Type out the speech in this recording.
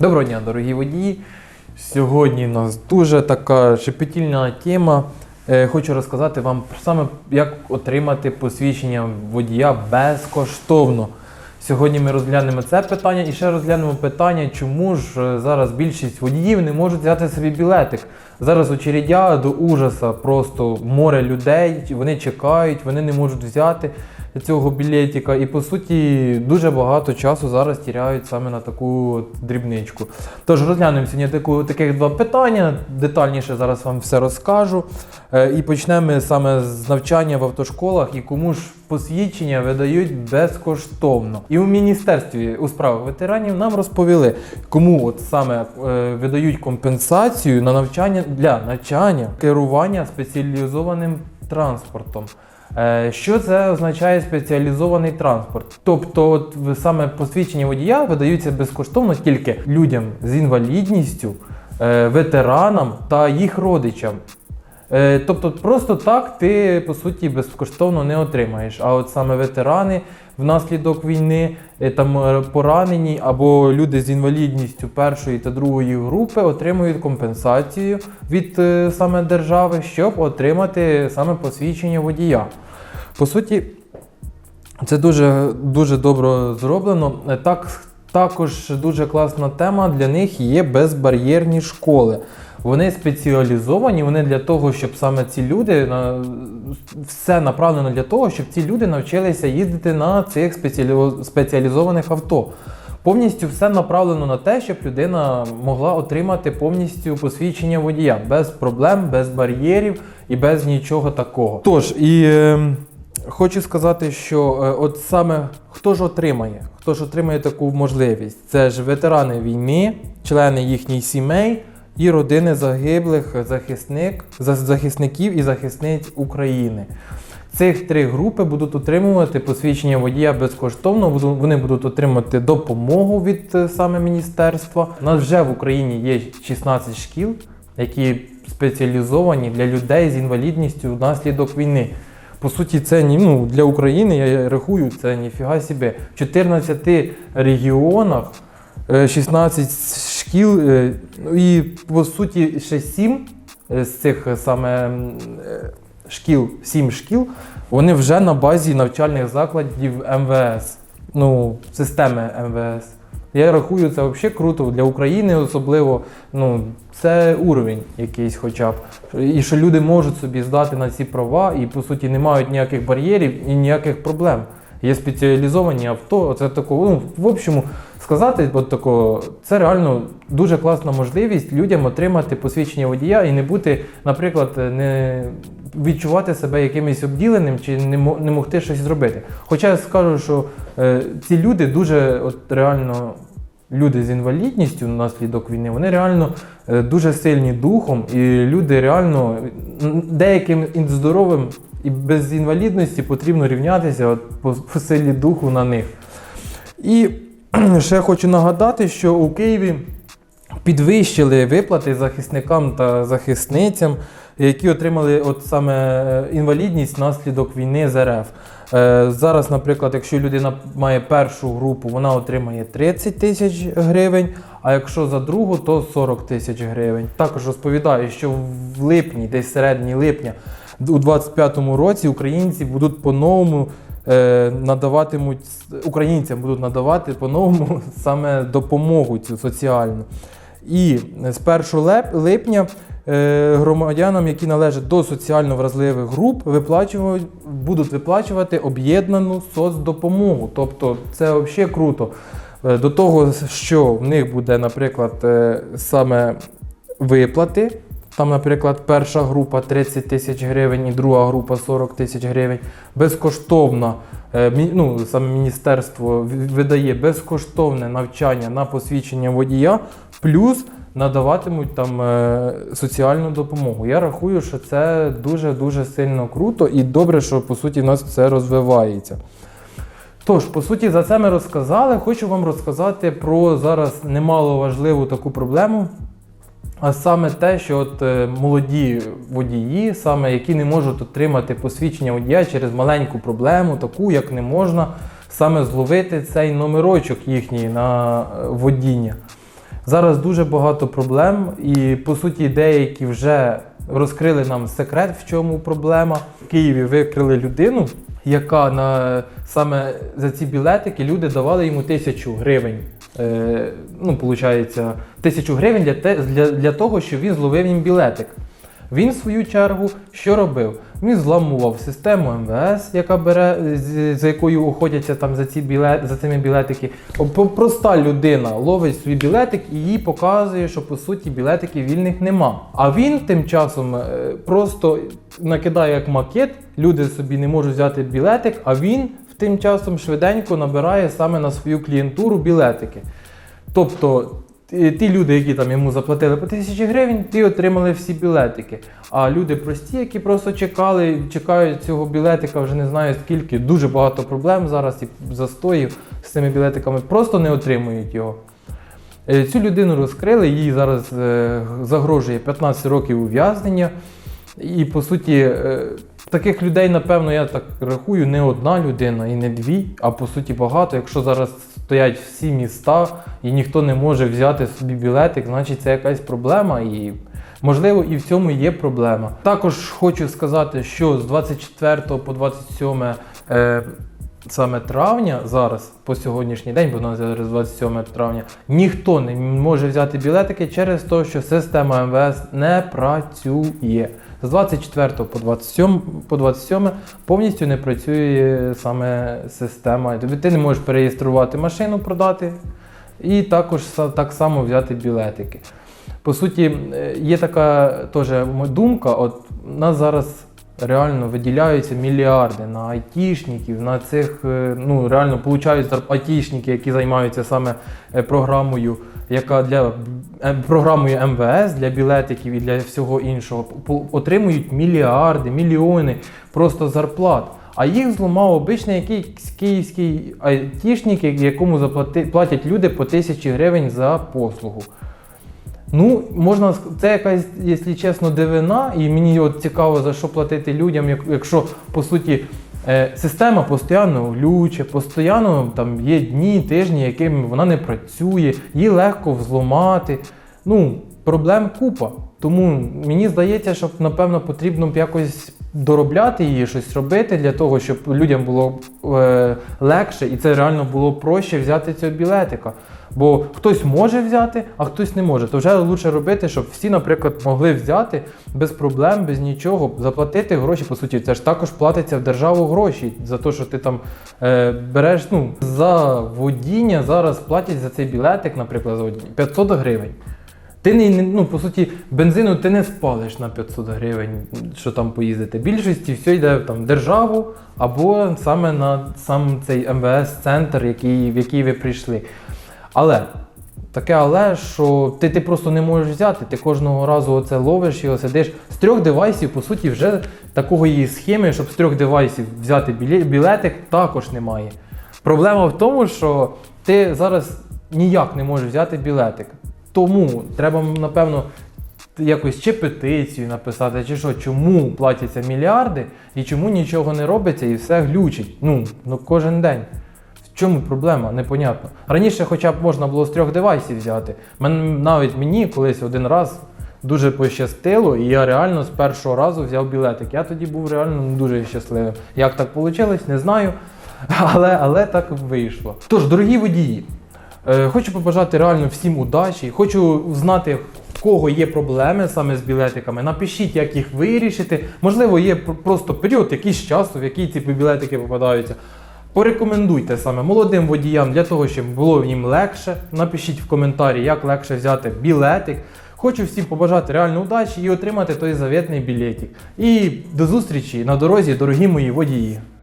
Доброго дня, дорогі водії. Сьогодні у нас дуже така шепетільна тема. Е, Хочу розказати вам саме, як отримати посвідчення водія безкоштовно. Сьогодні ми розглянемо це питання і ще розглянемо питання, чому ж е, зараз більшість водіїв не можуть взяти собі білетик. Зараз очередя до ужаса, просто море людей, вони чекають, вони не можуть взяти цього білетика. І по суті дуже багато часу зараз тіряють саме на таку дрібничку. Тож розглянемо сьогодні таку, таких два питання. Детальніше зараз вам все розкажу. Е, І почнемо саме з навчання в автошколах і кому ж посвідчення видають безкоштовно. І у міністерстві у справах ветеранів нам розповіли, кому от саме е, видають компенсацію на навчання для навчання керування спеціалізованим транспортом. Е, Що це означає спеціалізований транспорт? Тобто, от саме посвідчення водія видаються безкоштовно тільки людям з інвалідністю, е, ветеранам та їх родичам. Е, Тобто, просто так ти по суті безкоштовно не отримаєш. А от саме ветерани внаслідок війни, е, там е, поранені або люди з інвалідністю першої та другої групи отримують компенсацію від е, саме держави, щоб отримати саме посвідчення водія. По суті, це дуже, дуже добре зроблено. Так, також дуже класна тема для них є безбар'єрні школи. Вони спеціалізовані, вони для того, щоб саме ці люди все направлено для того, щоб ці люди навчилися їздити на цих спеціалізованих авто. Повністю все направлено на те, щоб людина могла отримати повністю посвідчення водія без проблем, без бар'єрів і без нічого такого. Тож і е, хочу сказати, що е, от саме хто ж отримає, хто ж отримає таку можливість, це ж ветерани війни, члени їхніх сімей і родини загиблих захисник, захисників і захисниць України. Цих три групи будуть отримувати посвідчення водія безкоштовно. Вони будуть отримати допомогу від е, саме міністерства. У нас вже в Україні є 16 шкіл, які спеціалізовані для людей з інвалідністю внаслідок війни. По суті, це ну, для України, я рахую, це ніфіга собі. В 14 регіонах е, 16 шкіл, е, ну і по суті ще 7 з цих е, саме е, шкіл, 7 шкіл, вони вже на базі навчальних закладів МВС, ну, системи МВС. Я рахую, це взагалі круто для України, особливо. Ну, це уровень якийсь, хоча б. І що люди можуть собі здати на ці права і по суті не мають ніяких бар'єрів і ніяких проблем. Є спеціалізовані авто. Це такого, ну, в общому, сказати, от такого, це реально дуже класна можливість людям отримати посвідчення водія і не бути, наприклад, не відчувати себе якимось обділеним чи не, не могти щось зробити. Хоча я скажу, що е, ці люди дуже от реально. Люди з інвалідністю внаслідок війни, вони реально е, дуже сильні духом, і люди реально деяким здоровим і без інвалідності потрібно рівнятися от, по, по силі духу на них. І ще хочу нагадати, що у Києві підвищили виплати захисникам та захисницям, які отримали от саме е, інвалідність внаслідок війни з РФ. Е, Зараз, наприклад, якщо людина має першу групу, вона отримає 30 тисяч гривень, а якщо за другу, то 40 тисяч гривень. Також розповідаю, що в липні, десь середині липня, у 25-му році українці будуть по-новому е, надаватимуть українцям будуть надавати по-новому саме допомогу цю соціальну. І з 1 липня громадянам, які належать до соціально вразливих груп, виплачують, будуть виплачувати об'єднану соцдопомогу. Тобто це взагалі круто. Е, До того, що в них буде, наприклад, е, саме виплати. Там, наприклад, перша група 30 тисяч гривень і друга група 40 тисяч гривень. Безкоштовно, е, ну, саме міністерство видає безкоштовне навчання на посвідчення водія, плюс надаватимуть там е, соціальну допомогу. Я рахую, що це дуже-дуже сильно круто і добре, що по суті в нас це розвивається. Тож, по суті, за це ми розказали. Хочу вам розказати про зараз немало важливу таку проблему. А саме те, що от е, молоді водії, саме які не можуть отримати посвідчення водія через маленьку проблему, таку як не можна саме зловити цей номерочок їхній на е, водіння. Зараз дуже багато проблем, і по суті, деякі вже розкрили нам секрет, в чому проблема. В Києві викрили людину, яка на саме за ці білетики люди давали йому тисячу гривень. Е, ну, виходить, тисячу гривень для, для, для того, щоб він зловив їм білетик. Він, в свою чергу, що робив? Він зламував систему МВС, яка бере, за якою охотяться там за, ці білет, за цими білетики. Проста людина ловить свій білетик і їй показує, що по суті білетиків вільних нема. А він тим часом е, просто накидає як макет, люди собі не можуть взяти білетик, а він тим часом швиденько набирає саме на свою клієнтуру білетики. Тобто ті люди, які там йому заплатили по тисячі гривень, ті отримали всі білетики. А люди прості, які просто чекали, чекають цього білетика, вже не знаю скільки, дуже багато проблем зараз і застоїв з цими білетиками, просто не отримують його. Е, Цю людину розкрили, їй зараз е, загрожує 15 років ув'язнення. І по суті, е, таких людей, напевно, я так рахую, не одна людина і не дві, а по суті багато. Якщо зараз стоять всі міста і ніхто не може взяти собі білетик, значить це якась проблема. І можливо і в цьому є проблема. Також хочу сказати, що з 24 по 27 е, саме травня зараз, по сьогоднішній день, бо у нас зараз 27 травня, ніхто не може взяти білетики через те, що система МВС не працює. З 24 по 27, по 27 повністю не працює саме система. Ти не можеш переєструвати машину, продати, і також так само взяти білетики. По суті, е, є така теж думка, от нас зараз реально виділяються мільярди на айтішників, на цих, е, ну реально получають зар- айтішники, які займаються саме е, програмою, яка для е, програмою МВС для білетиків і для всього іншого, отримують мільярди, мільйони просто зарплат. А їх зламав обичний якийсь київський айтішник, якому заплати, платять люди по тисячі гривень за послугу. Ну, можна це якась, якщо чесно, дивина, і мені от цікаво, за що платити людям, якщо по суті е, система постійно глюче, постійно там є дні, тижні, якими вона не працює, її легко взломати. Ну, проблем купа. Тому мені здається, що напевно потрібно б якось доробляти її, щось робити для того, щоб людям було е, легше і це реально було проще взяти цього білетика. Бо хтось може взяти, а хтось не може. То вже лучше робити, щоб всі, наприклад, могли взяти без проблем, без нічого, заплатити гроші. По суті, це ж також платиться в державу гроші за те, що ти там е, береш. Ну за водіння зараз платять за цей білетик, наприклад, за водіння 500 гривень. Ти не, ну, по суті, бензину ти не спалиш на 500 гривень, що там поїздити. Більшості все йде в державу або саме на сам цей МВС-центр, який, в який ви прийшли. Але таке але, що ти, ти просто не можеш взяти, ти кожного разу оце ловиш його, сидиш. З трьох девайсів, по суті, вже такої схеми, щоб з трьох девайсів взяти білетик, також немає. Проблема в тому, що ти зараз ніяк не можеш взяти білетик. Тому треба, напевно, якось чи петицію написати, чи що, чому платяться мільярди і чому нічого не робиться і все глючить. Ну, ну кожен день. Чому проблема? Непонятно. Раніше хоча б можна було з трьох девайсів взяти. Мен, навіть мені колись один раз дуже пощастило, і я реально з першого разу взяв білетик. Я тоді був реально дуже щасливим. Як так вийшло, не знаю. Але, але так вийшло. Тож, дорогі водії, Е, Хочу побажати реально всім удачі. Хочу знати, в кого є проблеми саме з білетиками. Напишіть, як їх вирішити. Можливо, є просто період, якийсь часу, в який ці білетики попадаються. Порекомендуйте саме молодим водіям для того, щоб було їм легше. Напишіть в коментарі, як легше взяти білетик. Хочу всім побажати реально удачі і отримати той заветний білетик. І до зустрічі на дорозі, дорогі мої водії.